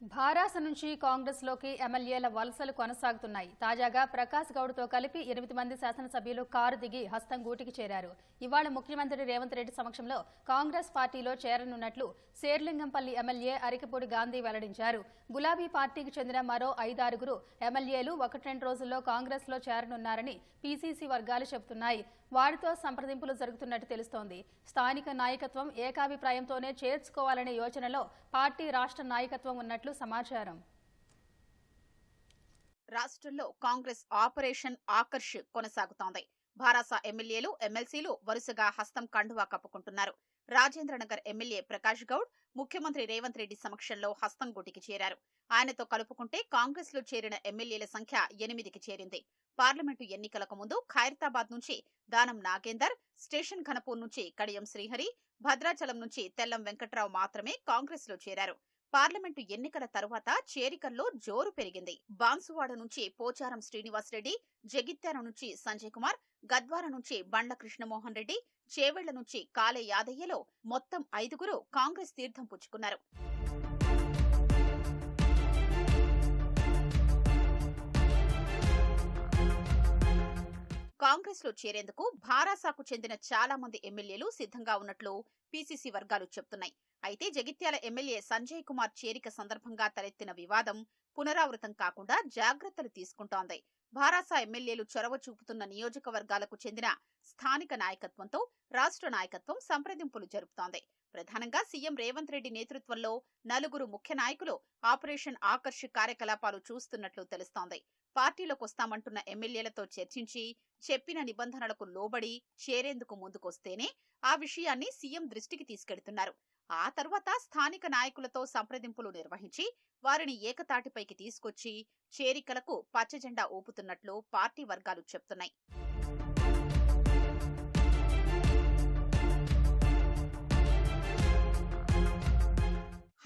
భారాస నుంచి కాంగ్రెస్లోకి ఎమ్మెల్యేల వలసలు కొనసాగుతున్నాయి. తాజాగా ప్రకాష్ గౌడ్తో కలిపి ఎనిమిది మంది శాసనసభ్యులు కారు దిగి హస్తం గూటికి చేరారు. ఇవాళ ముఖ్యమంత్రి రేవంత్ రెడ్డి సమక్షంలో కాంగ్రెస్ పార్టీలో చేరనున్నట్లు శేర్లింగంపల్లి ఎమ్మెల్యే అరికపూడి గాంధీ వెల్లడించారు. గులాబీ పార్టీకి చెందిన మరో ఐదారుగురు ఎమ్మెల్యేలు ఒకటి రెండు రోజుల్లో కాంగ్రెస్లో చేరనున్నారని పీసీసీ వర్గాలు చెబుతున్నాయి. వారితో సంప్రదింపులు జరుగుతున్నట్టు తెలుస్తోంది. స్థానిక నాయకత్వం ఏకాభిప్రాయంతోనే చేర్చుకోవాలనే యోచనలో పార్టీ రాష్ట్ర నాయకత్వం ఉన్నట్లు సమాచారం. రాష్ట్రంలో కాంగ్రెస్ ఆపరేషన్ ఆకర్ష్ కొనసాగుతోంది. భారాస ఎమ్మెల్యేలు ఎమ్మెల్సీలు వరుసగా హస్తం కండువా కప్పుకుంటున్నారు. రాజేంద్రనగర్ ఎమ్మెల్యే ప్రకాష్ గౌడ్ ముఖ్యమంత్రి రేవంత్ రెడ్డి సమక్షంలో హస్తం గుటికి చేరారు. ఆయనతో కలుపుకుంటే కాంగ్రెస్లో చేరిన ఎమ్మెల్యేల సంఖ్య ఎనిమిదికి చేరింది. పార్లమెంటు ఎన్నికలకు ముందు ఖైరతాబాద్ నుంచి దానం నాగేందర్ స్టేషన్ ఘనపూర్ నుంచి కడియం శ్రీహరి భద్రాచలం నుంచి తెల్లం వెంకట్రావు మాత్రమే కాంగ్రెస్లో చేరారు. పార్లమెంటు ఎన్నికల తర్వాత చేరికల్లో జోరు పెరిగింది. బాన్సువాడ నుంచి పోచారం శ్రీనివాసరెడ్డి జగిత్యాల నుంచి సంజయ్ కుమార్ గద్వార నుంచి బండ్ల కృష్ణమోహన్ రెడ్డి చేవెళ్ళ నుంచి కాలే యాదయ్యలో మొత్తం ఐదుగురు కాంగ్రెస్ తీర్థం పుచ్చుకున్నారు. కాంగ్రెస్లో చేరేందుకు భారాసాకు చెందిన చాలా మంది ఎమ్మెల్యేలు సిద్ధంగా ఉన్నట్లు పీసీసీ వర్గాలు చెబుతున్నాయి అయితే జగిత్యాల ఎమ్మెల్యే సంజయ్ కుమార్ చేరిక సందర్భంగా తలెత్తిన వివాదం పునరావృతం కాకుండా జాగ్రత్తలు తీసుకుంటోంది. భారాస ఎమ్మెల్యేలు చొరవ చూపుతున్న నియోజకవర్గాలకు చెందిన స్థానిక నాయకత్వంతో రాష్ట్ర నాయకత్వం సంప్రదింపులు జరుపుతోంది. ప్రధానంగా సీఎం రేవంత్ రెడ్డి నేతృత్వంలో నలుగురు ముఖ్య నాయకులు ఆపరేషన్ ఆకర్ష్ కార్యకలాపాలు చూస్తున్నట్లు తెలుస్తోంది. పార్టీలోకి వస్తామంటున్న ఎమ్మెల్యేలతో చర్చించి చెప్పిన నిబంధనలకు లోబడి చేరేందుకు ముందుకొస్తేనే ఆ విషయాన్ని సీఎం దృష్టికి తీసుకెడుతున్నారు. ఆ తర్వాత స్థానిక నాయకులతో సంప్రదింపులు నిర్వహించి వారిని ఏకతాటిపైకి తీసుకొచ్చి చేరికలకు పచ్చజెండా ఊపుతున్నట్లు పార్టీ వర్గాలు చెప్తున్నాయి.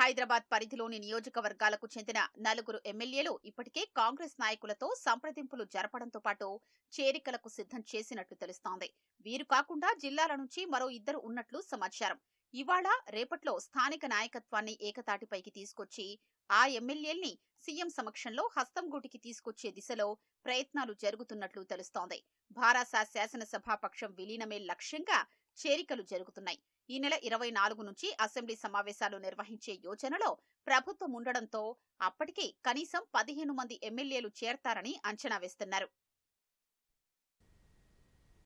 హైదరాబాద్ పరిధిలోని నియోజకవర్గాలకు చెందిన నలుగురు ఎమ్మెల్యేలు ఇప్పటికే కాంగ్రెస్ నాయకులతో సంప్రదింపులు జరపడంతో పాటు చేరికలకు సిద్ధం చేసినట్లు తెలుస్తోంది. వీరు కాకుండా జిల్లాల నుంచి మరో ఇద్దరు ఉన్నట్లు సమాచారం. ఇవాళ రేపట్లో స్థానిక నాయకత్వాన్ని ఏకతాటిపైకి తీసుకొచ్చి ఆ ఎమ్మెల్యేల్ని సీఎం సమక్షంలో హస్తంగూటికి తీసుకొచ్చే దిశలో ప్రయత్నాలు జరుగుతున్నట్లు తెలుస్తోంది. భారాస శాసనసభాపక్షం విలీనమే లక్ష్యంగా చేరికలు జరుగుతున్నాయి. ఈ నెల ఇరవై నాలుగు నుంచి అసెంబ్లీ సమావేశాలు నిర్వహించే యోచనలో ప్రభుత్వం ఉండడంతో అప్పటికి కనీసం పదిహేను మంది ఎమ్మెల్యేలు చేరతారని అంచనా వేస్తున్నారు.